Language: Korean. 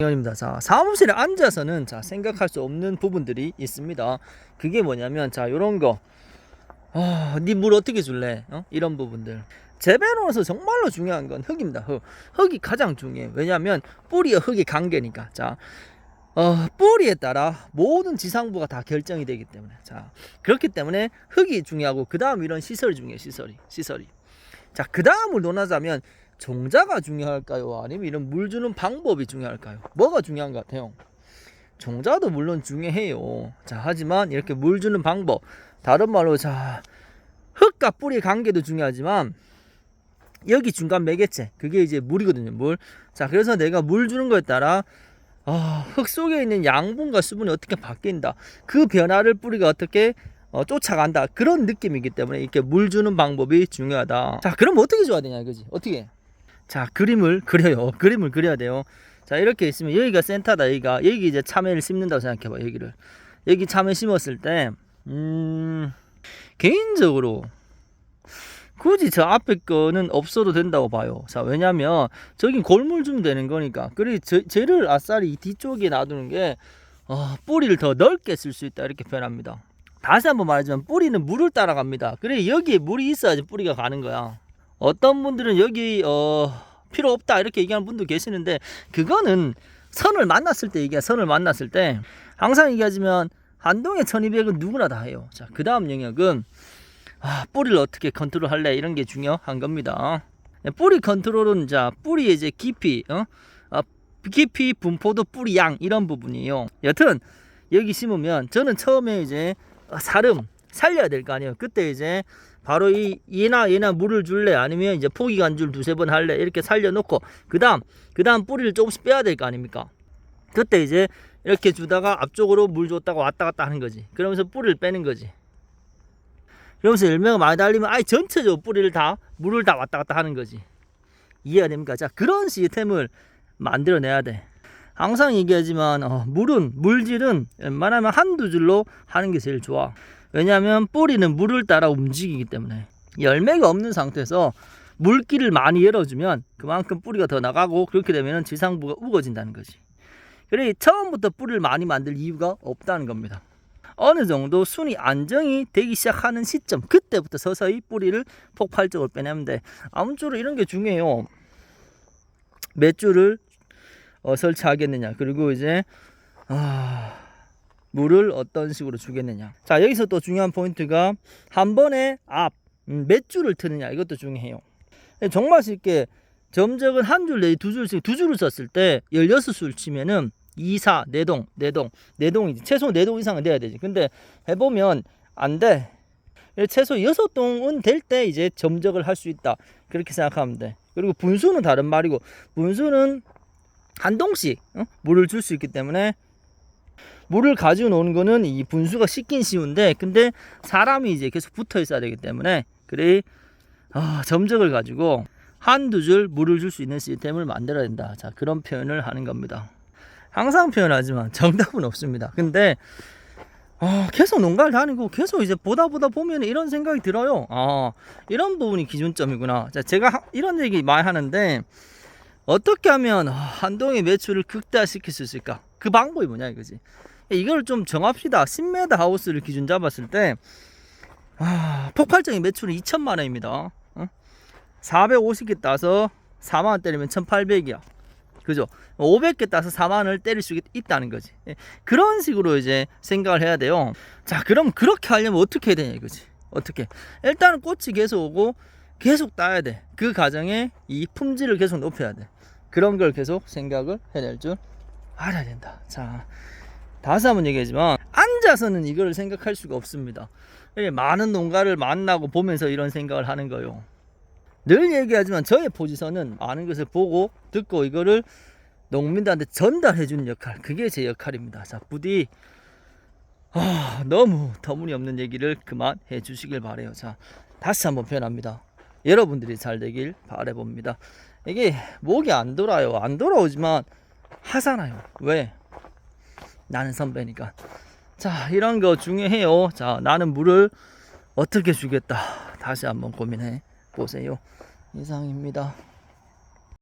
입니다. 자, 사무실에 앉아서는 자, 생각할 수 없는 부분들이 있습니다. 그게 뭐냐면 자, 요런 거. 아, 니물 어떻게 줄래? 어? 이런 부분들. 재배로서 정말로 중요한 건 흙입니다. 흙. 흙이 가장 중요해요. 왜냐하면 뿌리와 흙의 관계니까. 자, 어, 뿌리에 따라 모든 지상부가 다 결정이 되기 때문에. 자, 그렇기 때문에 흙이 중요하고 그 다음 이런 시설이 중요해요. 시설이. 시설이. 자, 그 다음을 논하자면 종자가 중요할까요? 아니면 이런 물 주는 방법이 중요할까요? 뭐가 중요한 것 같아요? 종자도 물론 중요해요. 자, 하지만 이렇게 물 주는 방법, 다른 말로 자, 흙과 뿌리 관계도 중요하지만 여기 중간 매개체, 그게 이제 물이거든요, 물. 자, 그래서 내가 물 주는 거에 따라 아, 흙 속에 있는 양분과 수분이 어떻게 바뀐다. 그 변화를 뿌리가 어떻게 어, 쫓아간다. 그런 느낌이기 때문에 이렇게 물 주는 방법이 중요하다. 자, 그럼 어떻게 줘야 되냐, 그지? 어떻게? 자, 그림을 그려요. 그림을 그려야 돼요. 자, 이렇게 있으면 여기가 센터다. 여기가 여기 이제 참외를 심는다고 생각해 봐. 여기를. 여기 참외 심었을 때 음, 개인적으로 굳이 저 앞에 거는 없어도 된다고 봐요. 자, 왜냐면 저긴 골물 주면 되는 거니까. 그리고 저, 쟤를 아싸리 이 뒤쪽에 놔두는 게 어, 뿌리를 더 넓게 쓸 수 있다. 이렇게 표현합니다. 다시 한번 말하지만 뿌리는 물을 따라갑니다. 그래 여기에 물이 있어야지 뿌리가 가는 거야. 어떤 분들은 여기 어 필요 없다 이렇게 얘기하는 분도 계시는데 그거는 선을 만났을 때 얘기야. 선을 만났을 때 항상 얘기하지만 한동의 1200은 누구나 다 해요. 자, 그 다음 영역은 아, 뿌리를 어떻게 컨트롤 할래 이런 게 중요한 겁니다. 뿌리 컨트롤은 자 뿌리의 이제 깊이, 어? 아, 깊이, 분포도, 뿌리 양 이런 부분이에요. 여튼 여기 심으면 저는 처음에 이제 사름 살려야 될 거 아니에요. 그때 이제 바로 이 얘나 얘나 물을 줄래 아니면 이제 포기 간줄 두세 번 할래 이렇게 살려놓고 그다음 그다음 뿌리를 조금씩 빼야 될 거 아닙니까? 그때 이제 이렇게 주다가 앞쪽으로 물 줬다가 왔다 갔다 하는 거지. 그러면서 뿌리를 빼는 거지. 그러면서 열매가 많이 달리면 아예 전체적으로 뿌리를 다 물을 다 왔다 갔다 하는 거지. 이해가 됩니까? 자 그런 시스템을 만들어내야 돼. 항상 얘기하지만 어, 물은 물질은 웬만하면 한두 줄로 하는 게 제일 좋아. 왜냐하면 뿌리는 물을 따라 움직이기 때문에 열매가 없는 상태에서 물기를 많이 열어주면 그만큼 뿌리가 더 나가고 그렇게 되면 지상부가 우거진다는 거지. 그래 처음부터 뿌리를 많이 만들 이유가 없다는 겁니다. 어느 정도 순이 안정이 되기 시작하는 시점 그때부터 서서히 뿌리를 폭발적으로 빼내면 돼. 아무쪼록 이런 게 중요해요. 몇 줄을 어, 설치하겠느냐 그리고 이제 아, 물을 어떤 식으로 주겠느냐. 자 여기서 또 중요한 포인트가 한 번에 앞 몇 줄을 트느냐 이것도 중요해요. 정말 쉽게 점적은 한 줄 내지 두 줄씩 두 줄을 썼을 때 16술 치면은 2, 4, 4동, 4동, 4동이지. 최소 4동 이상은 돼야 되지. 근데 해보면 안 돼. 최소 6동은 될 때 이제 점적을 할 수 있다. 그렇게 생각하면 돼. 그리고 분수는 다른 말이고, 분수는 한 동씩 어? 물을 줄 수 있기 때문에 물을 가지고 노는 거는 이 분수가 씻긴 쉬운데, 근데 사람이 이제 계속 붙어 있어야 되기 때문에, 그래, 아, 점적을 가지고 한두 줄 물을 줄 수 있는 시스템을 만들어야 된다. 자, 그런 표현을 하는 겁니다. 항상 표현하지만 정답은 없습니다. 근데 아, 계속 농가를 다니고 계속 이제 보다 보다 보면 이런 생각이 들어요. 아, 이런 부분이 기준점이구나. 자, 제가 하- 이런 얘기 많이 하는데 어떻게 하면 아, 한동의 매출을 극대화시킬 수 있을까? 그 방법이 뭐냐 이거지. 이걸 좀 정합시다. 10m 하우스를 기준 잡았을 때 아, 폭발적인 매출은 2천만 원입니다. 어? 450개 따서 4만 원 때리면 1,800이야. 그죠? 500개 따서 4만 원을 때릴 수 있, 있다는 거지. 예, 그런 식으로 이제 생각을 해야 돼요. 자, 그럼 그렇게 하려면 어떻게 해야 되냐 이거지. 어떻게? 일단은 꽃이 계속 오고 계속 따야 돼. 그 과정에 이 품질을 계속 높여야 돼. 그런 걸 계속 생각을 해낼 줄 알아야 된다. 자, 다시 한번 얘기하지만 앉아서는 이걸 생각할 수가 없습니다. 예, 많은 농가를 만나고 보면서 이런 생각을 하는 거요. 늘 얘기하지만 저의 포지션은 많은 것을 보고 듣고 이거를 농민들한테 전달해 주는 역할 그게 제 역할입니다 자 부디 아, 너무 터무니없는 얘기를 그만해 주시길 바래요 자 다시 한번 표현합니다 여러분들이 잘 되길 바래봅니다 이게 목이 안 돌아요 안 돌아오지만 하잖아요. 왜? 나는 선배니까. 자 이런 거 중요해요. 자 나는 물을 어떻게 주겠다. 다시 한번 고민해 보세요. 이상입니다.